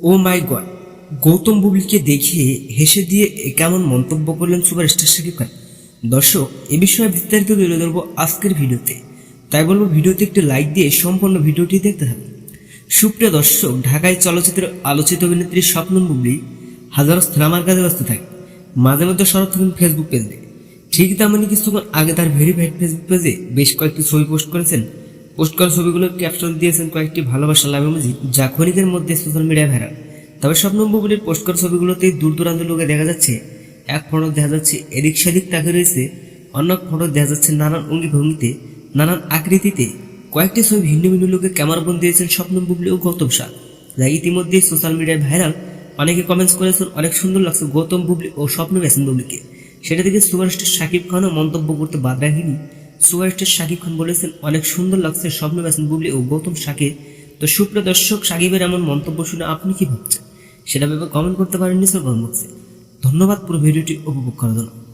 ও মাই god, Gautam বুবলিকে দেখিয়ে হেসে দিয়ে কেমন মন্তব্য করলেন সুপারস্টার শাকিব খান দর্শক, এ বিষয়ে বিস্তারিত তুলে ধরবো আজকের ভিডিওতে। তাই বলব, ভিডিওতে একটি লাইক দিয়ে সম্পূর্ণ ভিডিওটি দেখতে থাকুন। সুপ্রিয় দর্শক, ঢাকায় চলচ্চিত্রের আলোচিত অভিনেত্রী স্বপ্ন বুবলি হাজারো সিনেমার কাজে ব্যস্ত থাকে। মাঝে মধ্যে সরব থাকেন ফেসবুক পেজে ঠিক তেমনই কিছুক্ষণ আগে তার ভেরিফাইড ফেসবুক পেজে বেশ কয়েকটি ছবি পোস্ট করেছেন পোস্ট করা ছবিগুলো ক্যাপশন দিয়েছেন কয়েকটি ভালোবাসা লাভ ইমোজি যা ক্ষণিকের মধ্যে সোশ্যাল মিডিয়ায় ভাইরাল। তবে স্বপ্ন বুবলির পোস্ট করা ছবিগুলোতে দূর দূরান্ত লোকে দেখা যাচ্ছে, এক ফটো দেখা যাচ্ছে এদিক সেদিক তাকে রয়েছে, অন্য ফটো দেখা যাচ্ছে নানান অঙ্গি ভঙ্গিতে নানান আকৃতিতে। কয়েকটি ছবি ভিন্ন ভিন্ন লোকে ক্যামেরাবন্দি দিয়েছেন স্বপ্ন বুবলি ও গৌতম শাহ, যা ইতিমধ্যেই সোশ্যাল মিডিয়ায় ভাইরাল। অনেকে কমেন্টস করেছেন, অনেক সুন্দর লাগছে গৌতম বুবলি ও স্বপ্ন গেছেন বুবলিকে। সেটা থেকে সুপারস্টার শাকিব খানও মন্তব্য করতে বাদ রাখেনি। সুপারস্টার শাকিব খান বলেছেন, অনেক সুন্দর লাগছে স্বপ্ন ব্যাসন বুবলি ও গৌতম শাকে। তো সুপ্রিয় দর্শক সাকিবের এমন মন্তব্য শুনে আপনি কি ভাবছেন? সেটা ভেবে কমেন্ট করতে পারেন নিচের কমেন্ট বক্সে। ধন্যবাদ, পুরো ভিডিওটি উপভোগ করার জন্য।